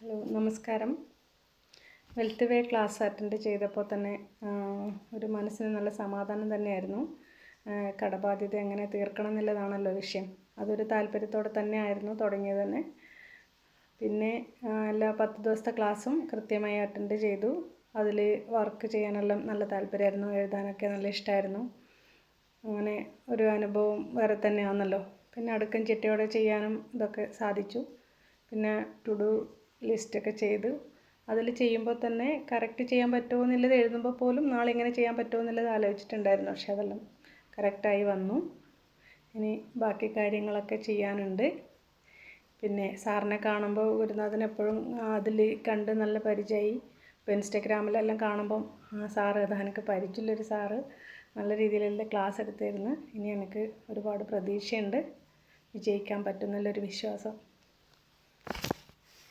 Hello നമസ്കാരം. Wealth വേ class attend ചെയ്തപ്പോൾ തന്നെ ഒരു മനസ്സിന് നല്ല സമാധാനം തന്നെയായിരുന്നു. കടബാധ്യത എങ്ങനെ തീർക്കണം എന്നുള്ളതാണല്ലോ വിഷയം. അതൊരു താല്പര്യത്തോടെ തന്നെയായിരുന്നു തുടങ്ങിയത് തന്നെ. പിന്നെ എല്ലാ പത്ത് ദിവസത്തെ ക്ലാസ്സും കൃത്യമായി അറ്റൻഡ് ചെയ്തു. അതിൽ വർക്ക് ചെയ്യാനെല്ലാം നല്ല താല്പര്യമായിരുന്നു എഴുതാനൊക്കെ നല്ല ഇഷ്ടമായിരുന്നു. അങ്ങനെ ഒരു അനുഭവം വേറെ തന്നെയാണല്ലോ. പിന്നെ അടുക്കും ചിട്ടയോടെ ചെയ്യാനും ഇതൊക്കെ സാധിച്ചു. പിന്നെ ടു ഡു ലിസ്റ്റൊക്കെ ചെയ്ത് അതിൽ ചെയ്യുമ്പോൾ തന്നെ കറക്റ്റ് ചെയ്യാൻ പറ്റുമോ എന്നുള്ളത് എഴുതുമ്പോൾ പോലും നാളെ ഇങ്ങനെ ചെയ്യാൻ പറ്റുമോ എന്നുള്ളത് ആലോചിച്ചിട്ടുണ്ടായിരുന്നു. പക്ഷേ അതെല്ലാം കറക്റ്റായി വന്നു. ഇനി ബാക്കി കാര്യങ്ങളൊക്കെ ചെയ്യാനുണ്ട്. പിന്നെ സാറിനെ കാണുമ്പോൾ ഗുരുനാഥൻ എപ്പോഴും അതിൽ കണ്ട് നല്ല പരിചയമായി. ഇപ്പോൾ ഇൻസ്റ്റഗ്രാമിലെല്ലാം കാണുമ്പം ആ സാറ് അത് എനിക്ക് പരിചയമുള്ളൊരു സാറ് നല്ല രീതിയിലുള്ള ക്ലാസ് എടുത്തിരുന്നു. ഇനി എനിക്ക് ഒരുപാട് പ്രതീക്ഷയുണ്ട്. വിജയിക്കാൻ പറ്റുമെന്നുള്ളൊരു വിശ്വാസം.